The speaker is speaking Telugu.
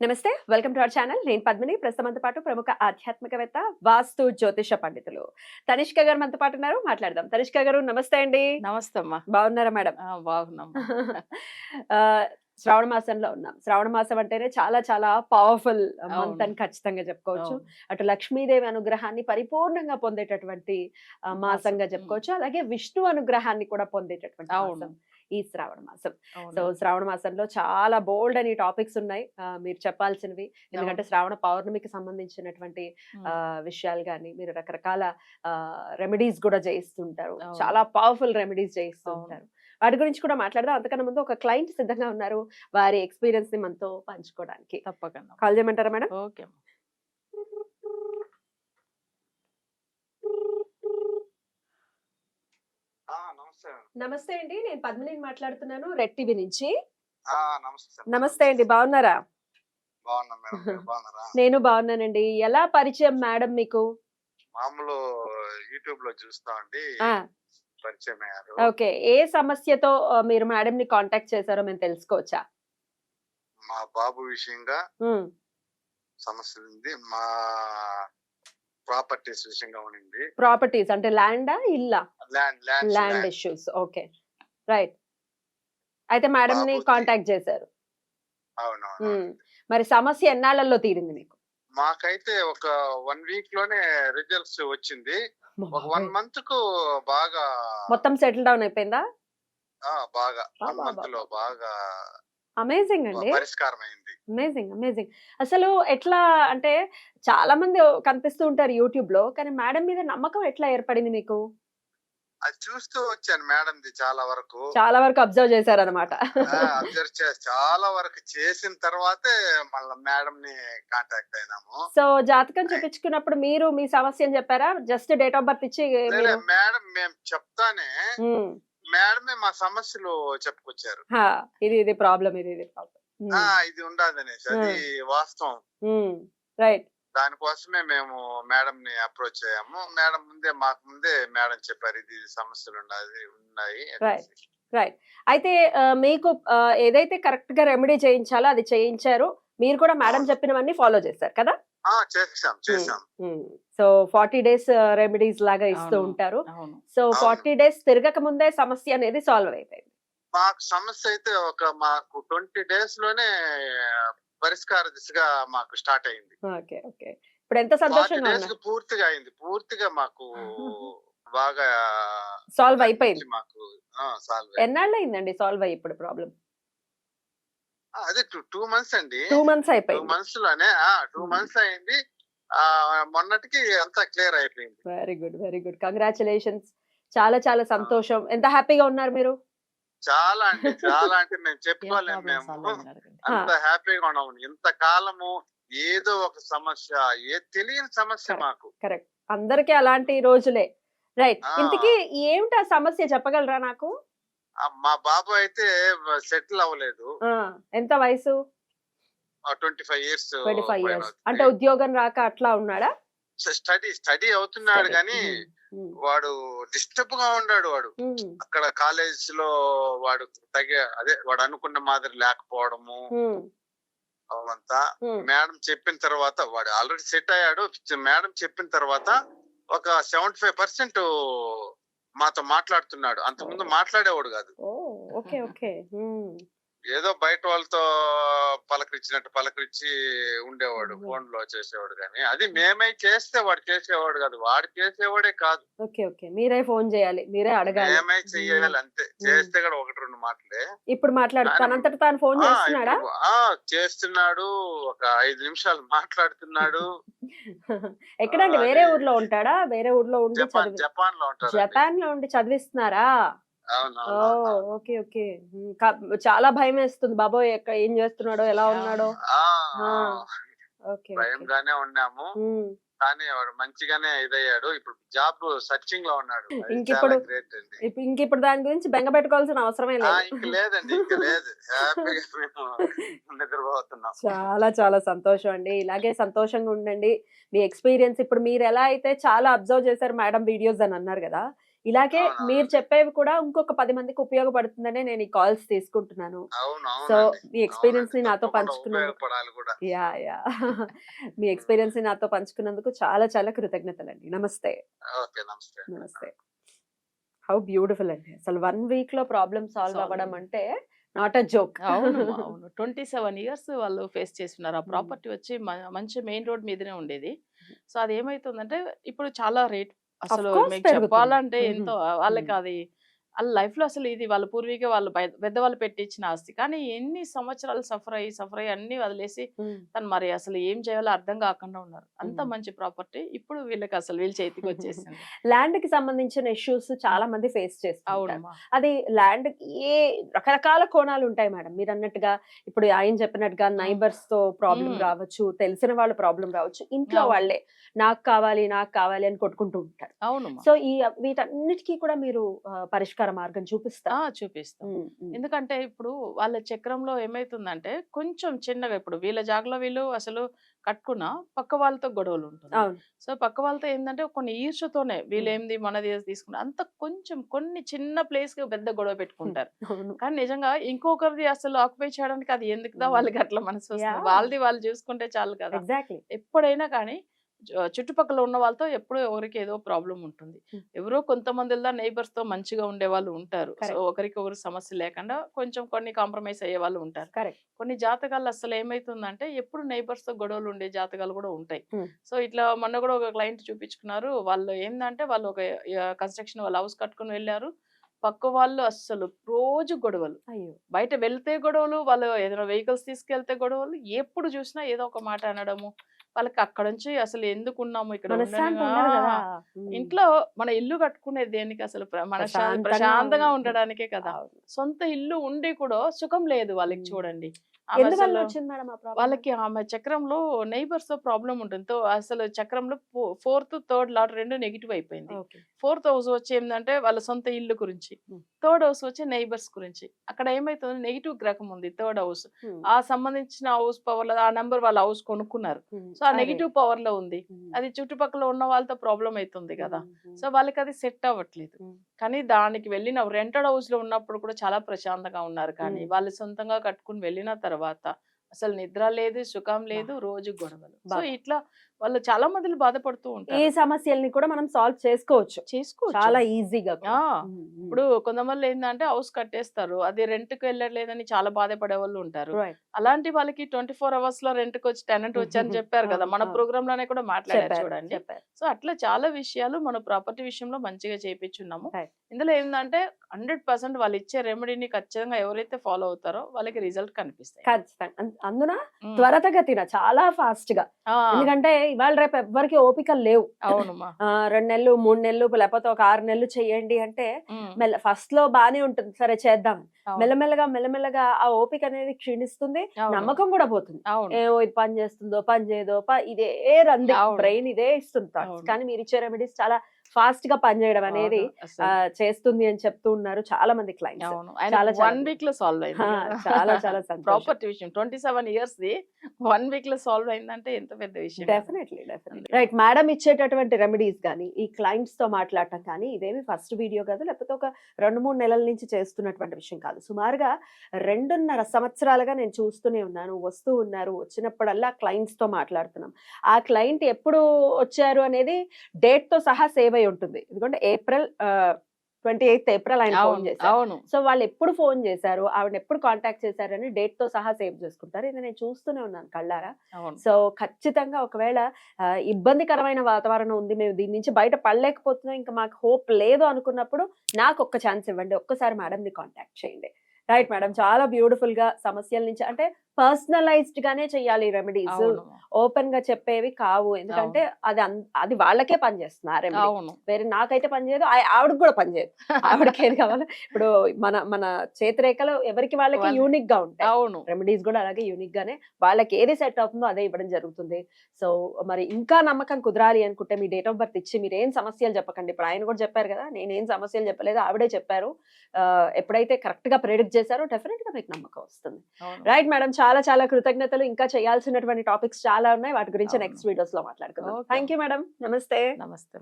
నమస్తే వెల్కమ్ టు అవర్ ఛానల్. నేను పద్మిని. ప్రస్తుతంతో పాటు ప్రముఖ ఆధ్యాత్మికవేత్త వాస్తు జ్యోతిష పండితులు తనిష్క గారు మనతో పాటు ఉన్నారు. మాట్లాడదాం. తనిష్క గారు నమస్తే అండి. నమస్తే అమ్మా. బాగున్నారా మేడం? బాగున్నాం. శ్రావణ మాసంలో ఉన్నాం. శ్రావణ మాసం అంటేనే చాలా చాలా పవర్ఫుల్ మంత్. అని ఖచ్చితంగా చెప్పుకోవచ్చు. అటు లక్ష్మీదేవి అనుగ్రహాన్ని పరిపూర్ణంగా పొందేటటువంటి మాసంగా మాసం. చెప్పుకోవచ్చు. అలాగే విష్ణు అనుగ్రహాన్ని కూడా పొందేటటువంటి ఈ శ్రావణ మాసం. సో శ్రావణ మాసంలో చాలా బోల్డ్ అని టాపిక్స్ ఉన్నాయి. మీరు చెప్పాల్సినవి. ఎందుకంటే శ్రావణ పౌర్ణమికి సంబంధించినటువంటి విషయాలు కానీ మీరు రకరకాల రెమెడీస్ కూడా చేయిస్తుంటారు. చాలా పవర్ఫుల్ రెమెడీస్ చేయిస్తూ అవును. ఉంటారు వాటి గురించి కూడా మాట్లాడదాం. అంతకన్నా ముందు ఒక క్లయింట్ సిద్ధంగా ఉన్నారు. వారి ఎక్స్పీరియన్స్ని మనతో పంచుకోవడానికి. తప్పకుండా. కాల్ చేయమంటారా మేడం? ఓకే అమ్మా. ఆ, నమస్తే అండి. నేను పద్మిని మాట్లాడుతున్నాను రెడ్ టీవీ నుంచి. నమస్తే అండి బాగున్నారా? నేను బాగున్నానండి. ఎలా పరిచయం మేడం మీకు? మామూలు యూట్యూబ్లో చూస్తా పరిచయం అయ్యారు ఓకే ఏ సమస్యతో మీరు మేడం ని కాంటాక్ట్ చేశారో మేము తెలుసుకోవచ్చా? మా బాబు విషయంగా సమస్య ఉంది. మా ప్రాపర్టీస్ విషయంగా ఉండింది. ప్రాపర్టీస్ అంటే ల్యాండా ఇల్లా? Land land land. Issues. Okay. Right. అయితే మేడం ని కాంటాక్ట్ చేశారు. అవును మరి సమస్య ఎన్నాళ్ళల్లో తీరింది మీకు? మాకైతే ఒక వన్ వీక్లోనే రిజల్ట్స్ వచ్చింది. ఒక వన్ మంత్కు బాగా మొత్తం సెటిల్ డౌన్ అయిపోయిందా? బాగా. వన్ మంత్లో బాగా అమేజింగ్ అండి. పరిష్కారం అయింది అమేజింగ్ అమేజింగ్ అసలు ఎట్లా అంటే చాలా మంది కనిపిస్తూ ఉంటారు యూట్యూబ్లో కానీ మేడం మీద నమ్మకం ఎట్లా ఏర్పడింది మీకు? అది చూస్తూ వచ్చాను మేడంది చాలా వరకు. చాలా వరకు అబ్జర్వ్ చేశారనమాట అబ్జర్వ్ చేసి చాలా వరకు చేసిన తర్వాతే మళ్ళీ మేడం ని కాంటాక్ట్ అయినాము. సో జాతకం చూపించుకున్నప్పుడు మీరు మీ సమస్యని చెప్పారా? జస్ట్ డేట్ ఆఫ్ బర్త్ ఇచ్చి మేడం మేము చెప్తానే మేడమే మా సమస్యలు చెప్పుకొచ్చారు. హా, ఇది ఇది ప్రాబ్లం ఇది ఇది ప్రాబ్లం ఆ ఇది ఉండదనేసి అది వాస్తవం. రైట్. దానికోసమే మేము మేడం ని అప్రోచ్ అయ్యాము. మేడం ముందే మాకు ముందే మేడం చెప్పారు ఇది సమస్యలు ఉన్నాయి ఉన్నాయి అనేసి. రైట్ అయితే ఆ, మీకు ఆ, ఏదైతే కరెక్ట్గా రెమెడీ చేయించాలో అది చేయించారు. మీరు కూడా మేడం. చెప్పినవన్నీ ఫాలో చేశారు కదా? సో ఫార్టీ డేస్ రెమెడీస్ లాగా ఇస్తూ. ఉంటారు. సో. ఫార్టీ డేస్ తిరగక ముందే సమస్య అనేది సాల్వ్ అయిపోయింది. మాకు సమస్య అయితే ఒక మాకు ట్వంటీ డేస్లోనే పరిష్కార దిశగా మాకు స్టార్ట్ అయింది. Okay okay. ఇప్పుడు ఎంత సంతోషంగా ఉన్నా పూర్తిగా అయింది. పూర్తిగా మాకు బాగా సాల్వ్ అయిపోయింది. మాకు సాల్వ్ ఎన్నాళ్ళు అయిందండి సాల్వ్ అయ్యి ఇప్పుడు ప్రాబ్లం అదే టూ టూ మంత్స్ అండి. టూ మంత్స్ టూ అయిపోయింది. మంత్స్లోనే టూ Hmm. మంత్స్ అయింది. ఆ మొన్నటికి అంతా క్లియర్ అయిపోయింది. Very good very good congratulations చాలా చాలా సంతోషం. ఎంత హ్యాపీగా ఉన్నారు మీరు? చాలా అంటే చాలా అంటే మేము చెప్పుకోలేము మేము. అంత హ్యాపీగా ఉన్నాము ఇంత కాలము ఏదో ఒక సమస్య ఏ తెలియని సమస్య. మాకు. కరెక్ట్ అందరికీ అలాంటి రోజులే. రైట్ ఆ. ఇంతకీ ఏమిటి ఆ సమస్య? చెప్పగలరా నాకు? మా బాబు అయితే సెటిల్ అవ్వలేదు. ఎంత వయసు? Twenty five years twenty five years. అంటే ఉద్యోగం రాక అట్లా ఉన్నాడా? స్టడీ స్టడీ అవుతున్నాడు. కానీ వాడు డిస్టర్బ్గా ఉన్నాడు వాడు. అక్కడ కాలేజ్లో వాడు తగే అదే వాడు అనుకున్న మాదిరి లేకపోవడము. అవంతా. మేడం చెప్పిన తర్వాత వాడు ఆల్రెడీ సెట్ అయ్యాడు. మేడం చెప్పిన తర్వాత ఒక సెవెంటీ ఫైవ్ పర్సెంట్ మాతో మాట్లాడుతున్నాడు. అంతకుముందు మాట్లాడేవాడు కాదు. Okay okay. ఏదో బయట వాళ్ళతో పలకరించినట్టు పలకరించి ఉండేవాడు. ఫోన్లో చేసేవాడు కానీ అది మేమై చేస్తే వాడు చేసేవాడు కాదు వాడు చేసేవాడే కాదు. Okay okay. మీరే ఫోన్ చేయాలి మీరే అడగాలి. మేమై చెయ్యాలి అంతే. చేస్తే కూడా ఒకటి రెండు మాటలే. ఇప్పుడు మాట్లాడు ఆయన- తనంతట తాను ఫోన్ చేస్తున్నాడా? చేస్తున్నాడు ఒక ఐదు నిమిషాలు మాట్లాడుతున్నాడు. ఎక్కడండి? వేరే ఊర్లో ఉంటాడా? వేరే ఊర్లో ఉండి జపాన్లో ఉంటాడు జపాన్లో ఉండి చదివిస్తున్నారా? Okay okay. చాలా భయం వేస్తుంది బాబోయ్! ఎక్క- ఏం చేస్తున్నాడో ఎలా ఉన్నాడో. భయంగానే ఉన్నాము. కానీ మంచిగానే ఇదయ్యాడు. ఇప్పుడు జాబ్ సర్చింగ్లో ఉన్నాడు ఇంకిప్పుడు- చాలా గ్రేట్ అండి. ఇప్పు- ఇంక ఇప్పుడు దాని గురించి బెంగ పెట్టుకోవాల్సిన అవసరమే లేదు. ఇంక లేదండి. ఇంక లేదు. నిద్రపోతున్నాం. చాలా చాలా సంతోషం అండి. ఇలాగే సంతోషంగా ఉండండి. మీ ఎక్స్పీరియన్స్ ఇప్పుడు మీరు ఎలా అయితే చాలా అబ్జర్వ్ చేశారు మేడం వీడియోస్ అని అన్నారు కదా ఇలాగే. మీరు చెప్పేవి కూడా ఇంకొక పది మందికి ఉపయోగపడుతుందనే నేను ఈ కాల్స్ తీసుకుంటున్నాను. సో మీ ఎక్స్పీరియన్స్ని. నాతో పంచుకున్నందుకు యా యా. మీ ఎక్స్పీరియన్స్ని నాతో పంచుకున్నందుకు చాలా చాలా కృతజ్ఞతలండి. నమస్తే. నమస్తే నమస్తే. హౌ బ్యూటిఫుల్ అండి. అసలు వన్ వీక్లో ప్రాబ్లమ్ సాల్వ్ అవ్వడం. అంటే నాట్ అ జోక్. అవును. అవును. ట్వంటీ సెవెన్ ఇయర్స్ వాళ్ళు ఫేస్ చేస్తున్నారు. ఆ. ప్రాపర్టీ వచ్చి మంచి మెయిన్ రోడ్ మీదనే ఉండేది. సో అది ఏమైతుందంటే ఇప్పుడు చాలా రేట్ అసలు మీకు. చెప్పాలంటే. ఎంతో వాళ్ళకి అది వాళ్ళ లైఫ్లో అసలు ఇది వాళ్ళ పూర్వీక వాళ్ళు పెద్దవాళ్ళు పెట్టించిన ఆస్తి. కానీ ఎన్ని సంవత్సరాలు సఫర్ అయ్యి సఫర్ అయ్యి అన్ని వదిలేసి తను మరి అసలు ఏం చేయాలో అర్థం కాకుండా ఉన్నారు. అంత. మంచి ప్రాపర్టీ ఇప్పుడు వీళ్ళకి అసలు వీళ్ళ చేతికి వచ్చేసింది. ల్యాండ్కి సంబంధించిన ఇష్యూస్ చాలా మంది ఫేస్ చేస్తారు అది ల్యాండ్ ఏ రకరకాల కోణాలు ఉంటాయి మేడం. మీరు అన్నట్టుగా ఇప్పుడు ఆయన చెప్పినట్టుగా నైబర్స్తో ప్రాబ్లం. రావచ్చు తెలిసిన వాళ్ళ ప్రాబ్లం రావచ్చు ఇంట్లో అవును. వాళ్ళే నాకు కావాలి నాకు కావాలి అని కొట్టుకుంటూ ఉంటారు. అవునమ్మా. సో ఈ వీటన్నిటికీ కూడా మీరు ఆ, పరిష్కార మార్గం చూపిస్తారు ఆ, చూపిస్తాం. ఎందుకంటే ఇప్పుడు వాళ్ళ చక్రంలో ఏమైతుందంటే కొంచెం చిన్నగా ఇప్పుడు వీళ్ళ జాగలో వీళ్ళు అసలు కట్టుకున్న పక్క వాళ్ళతో గొడవలు ఉంటుంది. సో పక్క వాళ్ళతో ఏంటంటే కొన్ని ఈర్షతోనే వీళ్ళు మ్మ్. ఏంది మనది ఏది తీసుకున్నారు అంత కొంచెం కొన్ని చిన్న ప్లేస్కి పెద్ద గొడవ పెట్టుకుంటారు. కానీ నిజంగా ఇంకొకరిది అసలు ఆక్యుపై చేయడానికి అది ఎందుకుదా. వాళ్ళకి అట్లా మనసు. వాళ్ళది వాళ్ళు చూసుకుంటే చాలు కదా! ఎప్పుడైనా కానీ చుట్టుపక్కల ఉన్న వాళ్ళతో ఎప్పుడూ ఎవరికి ఏదో ప్రాబ్లం ఉంటుంది. ఎవరో కొంతమంది నైబర్స్తో మంచిగా ఉండే వాళ్ళు ఉంటారు. సో. ఒకరికి ఒకరు సమస్య లేకుండా కొంచెం కొన్ని కాంప్రమైజ్ అయ్యే వాళ్ళు ఉంటారు. కొన్ని జాతకాలు అసలు ఏమైతుందంటే ఎప్పుడు నైబర్స్తో గొడవలు ఉండే జాతకాలు కూడా ఉంటాయి. సో ఇట్లా మొన్న కూడా ఒక క్లయింట్ చూపించుకున్నారు. వాళ్ళు ఏంటంటే వాళ్ళు ఒక కన్స్ట్రక్షన్ వాళ్ళ హౌస్ కట్టుకుని వెళ్ళారు. పక్క వాళ్ళు అస్సలు రోజు గొడవలు. బయట వెళ్తే గొడవలు వాళ్ళు ఏదైనా వెహికల్స్ తీసుకెళ్తే గొడవలు ఎప్పుడు చూసినా ఏదో ఒక మాట అనడము. వాళ్ళకి అక్కడ నుంచి అసలు ఎందుకు ఉన్నాము ఇక్కడ. ఇంట్లో మన ఇల్లు కట్టుకునేది దేనికి అసలు మనశ్శాంతి ప్రశాంతంగా. ఉండడానికే కదా. సొంత ఇల్లు ఉండి కూడా సుఖం లేదు వాళ్ళకి. చూడండి. వాళ్ళకి ఆమె చక్రంలో నైబర్స్తో ప్రాబ్లం ఉంటుంది. అసలు చక్రంలో ఫోర్త్ థర్డ్ లాట్ రెండు నెగిటివ్ అయిపోయింది. ఫోర్త్ హౌస్ వచ్చి ఏంటంటే వాళ్ళ సొంత ఇల్లు గురించి. థర్డ్ హౌస్ వచ్చి నైబర్స్ గురించి. అక్కడ ఏమైతుంది నెగిటివ్ గ్రహం ఉంది థర్డ్ హౌస్ ఆ సంబంధించిన హౌస్ పవర్ ఆ నెంబర్ వాళ్ళ హౌస్ కొనుక్కున్నారు. సో ఆ నెగిటివ్ పవర్లో ఉంది అది చుట్టుపక్కల ఉన్న వాళ్ళతో ప్రాబ్లం అవుతుంది కదా. సో వాళ్ళకి అది సెట్ అవ్వట్లేదు. కానీ దానికి వెళ్ళిన రెంటెడ్ హౌస్లో ఉన్నప్పుడు కూడా చాలా ప్రశాంతంగా ఉన్నారు. కానీ. వాళ్ళు సొంతంగా కట్టుకుని వెళ్ళిన తర్వాత అసలు నిద్ర లేదు సుఖం లేదు రోజు గొడవలు. సో. ఇట్లా వాళ్ళు చాలా మంది బాధపడుతూ ఈ ఉంటారు సమస్యల్ని కూడా మనం సాల్వ్ చేసుకోవచ్చు. చేసుకోవచ్చు. చాలా ఈజీగా ఇప్పుడు కొంతమంది ఏంటంటే హౌస్ కట్టేస్తారు. అది రెంట్కి వెళ్ళట్లేదని చాలా బాధపడే వాళ్ళు ఉంటారు అలాంటి వాళ్ళకి ట్వంటీ ఫోర్ అవర్స్లో రెంట్కి వచ్చి టెనెంట్ వచ్చి అని చెప్పారు కదా మన. ప్రోగ్రామ్లోనే కూడా మాట్లాడారు చూడండి. చెప్పారు. సో అట్లా చాలా విషయాలు మన ప్రాపర్టీ విషయంలో మంచిగా చేయించున్నాము. ఇందులో ఏంటంటే హండ్రెడ్ పర్సెంట్ వాళ్ళు ఇచ్చే రెమెడీని ఖచ్చితంగా ఎవరైతే ఫాలో అవుతారో వాళ్ళకి రిజల్ట్ కనిపిస్తాయి. ఖచ్చితంగా. అందున. త్వరతగతిన చాలా ఫాస్ట్గా ఎందుకంటే ఇవాళ రేపు ఎవ్వరికి ఓపిక లేవు. అవునమ్మా. రెండు నెలలు మూడు నెలలు లేకపోతే ఒక ఆరు నెలలు చెయ్యండి అంటే మెల్ల ఫస్ట్లో బానే ఉంటుంది. సరే చేద్దాం. మెల్లమెల్లగా మెల్లమెల్లగా ఆ ఓపిక అనేది క్షీణిస్తుంది నమ్మకం కూడా పోతుంది. ఏమో ఇది పని చేస్తుందో పని చేయదో ఇదే రంది. బ్రెయిన్ ఇదే ఇస్తుంది. కానీ మీరు ఇచ్చే రెమెడీస్ చాలా ఫాస్ట్గా పనిచేయడం అనేది అవును, అసలు. ఆ, చేస్తుంది అని చెప్తూ ఉన్నారు చాలా మంది క్లయింట్స్ వన్ వీక్లో సాల్వ్ అయింది. చాలా చాలా ప్రాపర్టీ విషయం twenty seven years the one వీక్లో సాల్వ్ అయిందంటే ఎంత పెద్ద విషయం. డెఫినెట్లీ డెఫినెట్లీ రైట్ మేడం ఇచ్చేటటువంటి రెమెడీస్ కానీ ఈ క్లయింట్స్తో మాట్లాడటం కానీ ఇదేమి ఫస్ట్ వీడియో కాదు లేకపోతే ఒక రెండు మూడు నెలల నుంచి చేస్తున్నటువంటి విషయం కాదు. సుమారుగా రెండున్నర సంవత్సరాలుగా నేను చూస్తూనే ఉన్నాను వస్తూ ఉన్నారు వచ్చినప్పుడల్లా క్లయింట్స్తో మాట్లాడుతున్నాం. ఆ క్లయింట్ ఎప్పుడు వచ్చారు అనేది డేట్తో సహా సేవ్ అయి ఉంటుంది. ఎందుకంటే ఏప్రిల్ ట్వంటీ ఎయిత్ ఏప్రిల్ ఆయన ఫోన్ చేశారు. అవును. సో వాళ్ళు ఎప్పుడు ఫోన్ చేశారు ఆవిడ ఎప్పుడు కాంటాక్ట్ చేశారని డేట్తో సహా సేవ్ చేసుకుంటారు. ఇది నేను చూస్తూనే ఉన్నాను కళ్ళారా? సో ఖచ్చితంగా ఒకవేళ ఇబ్బందికరమైన వాతావరణం ఉంది మేము దీని నుంచి బయట పడలేకపోతున్నాం ఇంకా మాకు హోప్ లేదు అనుకున్నప్పుడు నాకు ఒక్క ఛాన్స్ ఇవ్వండి. ఒక్కసారి మేడం ని కాంటాక్ట్ చేయండి. రైట్ మేడం చాలా బ్యూటిఫుల్గా సమస్యల నుంచి అంటే పర్సనలైజ్డ్ గానే చెయ్యాలి రెమెడీస్ ఓపెన్గా చెప్పేవి కావు. ఎందుకంటే అది అది వాళ్ళకే అవును. వేరే నాకైతే పనిచేయదు ఆవిడకి కూడా పనిచేయదు. ఆవిడకి ఏది కావాలో. ఇప్పుడు మన మన చేతిరేఖలు ఎవరికి వాళ్ళకి వాళ్ళ- యూనిక్గా ఉంటాయి. అవును. రెమెడీస్ కూడా అలాగే యూనిక్ గానే వాళ్ళకి ఏది సెట్ అవుతుందో అదే ఇవ్వడం జరుగుతుంది. సో మరి ఇంకా నమ్మకం కుదరాలి అనుకుంటే మీ డేట్ ఆఫ్ బర్త్ ఇచ్చి మీరు ఏం సమస్యలు చెప్పకండి. ఇప్పుడు ఆయన కూడా చెప్పారు కదా నేనేం సమస్యలు చెప్పలేదు ఆవిడే చెప్పారు. ఎప్పుడైతే కరెక్ట్గా ప్రెడిక్ట్ చేశారో డెఫినెట్గా మీకు నమ్మకం వస్తుంది. రైట్ మేడం చాలా చాలా కృతజ్ఞతలు. ఇంకా చేయాల్సినటువంటి టాపిక్స్ చాలా ఉన్నాయి. వాటి గురించి. నెక్స్ట్ వీడియోస్లో మాట్లాడుకుందాం. థ్యాంక్ యూ మేడం నమస్తే నమస్తే.